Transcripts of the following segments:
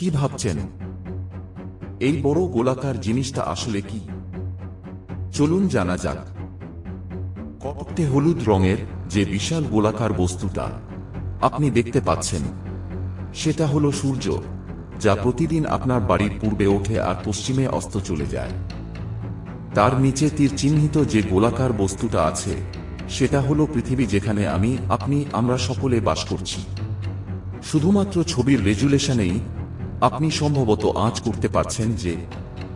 কি ভাবছেন? এই বড় গোলাকার জিনিসটা আসলে কি? চলুন জানা যাক। কপটে হলুদ রঙের যে বিশাল গোলাকার বস্তুটা, আপনি দেখতে পাচ্ছেন। সেটা হলো সূর্য, যা প্রতিদিন আপনার বাড়ির পূর্বে ওঠে আর পশ্চিমে অস্ত চলে যায়। তার নিচে তীর চিহ্নিত যে গোলাকার বস্তুটা আছে, সেটা হলো পৃথিবী যেখানে আমি, আপনি, আমরা সকলে বাস করছি। শুধুমাত্র ছবির রেজুলেশনেই আপনি সম্ভবত আঁচ করতে পারছেন যে,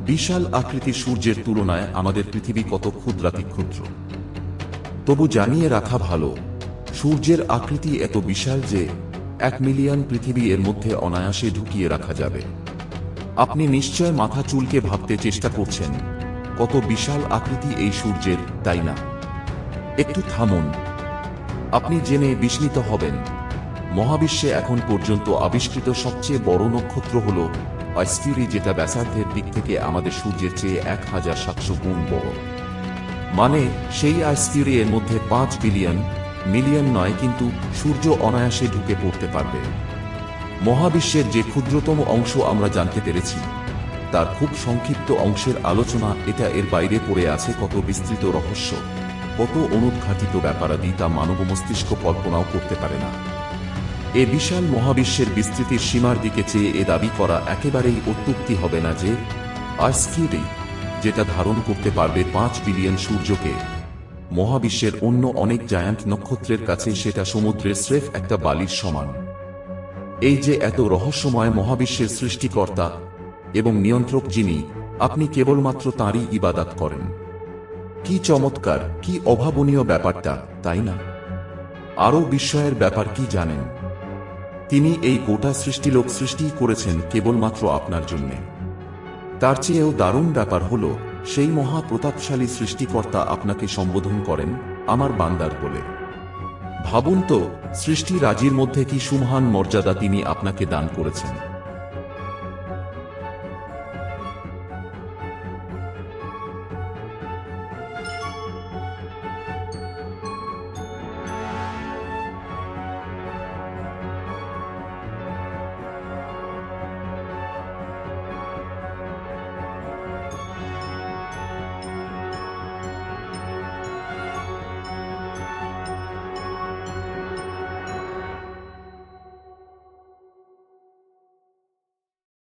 বিশাল আকৃতির সূর্যের তুলনায় আমাদের পৃথিবী কত ক্ষুদ্রাতি ক্ষুদ্র তবু জানিয়ে রাখা ভালো, সূর্যের আকৃতি এত বিশাল যে, এক মিলিয়ন পৃথিবী এর মধ্যে অনায়াসে ঢুকিয়ে রাখা যাবে। আপনি নিশ্চয় মাথা চুলকে ভাবতে চেষ্টা করছেন, কত বিশাল আকৃতি এই সূর্যের, তাই না? একটু থামুন। আপনি জেনে বিস্মিত হবেন। মহাবিশ্বে এখন পর্যন্ত আবিষ্কৃত সবচেয়ে বড় নক্ষত্র হল অস্কিউরি যেটা ব্যাসার্ধের দিক থেকে আমাদের সূর্যের চেয়ে এক হাজার সাতশো গুণ বড়। মানে সেই আইসকিউরি এর মধ্যে পাঁচ বিলিয়ন, মিলিয়ন নয়, কিন্তু সূর্য অনায়াসে ঢুকে পড়তে পারবে। মহাবিশ্বের যে ক্ষুদ্রতম অংশ আমরা জানতে পেরেছি, তার খুব সংক্ষিপ্ত অংশের আলোচনা এটা এর বাইরে পড়ে আছে কত বিস্তৃত রহস্য, কত অনুদ্ঘাটিত ব্যাপারাদি তা মানব মস্তিষ্ক কল্পনাও করতে পারে না। এ বিশাল মহাবিশ্বের বিস্তৃতির সীমার দিকে চেয়ে এ দাবি করা একেবারেই অত্যুক্তি হবে না যে আর্সকিউরি যেটা ধারণ করতে পারবে পাঁচ বিলিয়ন সূর্যকে, মহাবিশ্বের অন্য অনেক জায়ান্ট নক্ষত্রের কাছে সেটা সমুদ্রের স্রেফ একটা বালির সমান। এই যে এত রহস্যময় মহাবিশ্বের সৃষ্টিকর্তা এবং নিয়ন্ত্রক যিনি, আপনি কেবলমাত্র তাঁরই ইবাদাত করেন। কি চমৎকার, কি অভাবনীয় ব্যাপারটা, তাই না? আরও বিস্ময়ের ব্যাপার কি জানেন? তিনি এই গোটা সৃষ্টিলোক সৃষ্টি করেছেন কেবলমাত্র আপনার জন্যে। তার চেয়েও দারুণ ব্যাপার হল, সেই মহা প্রতাপশালী সৃষ্টিকর্তা আপনাকে সম্বোধন করেন, আমার বান্দার বলে ভাবুন তো, সৃষ্টি রাজির মধ্যে কি সুমহান মর্যাদা তিনি আপনাকে দান করেছেন।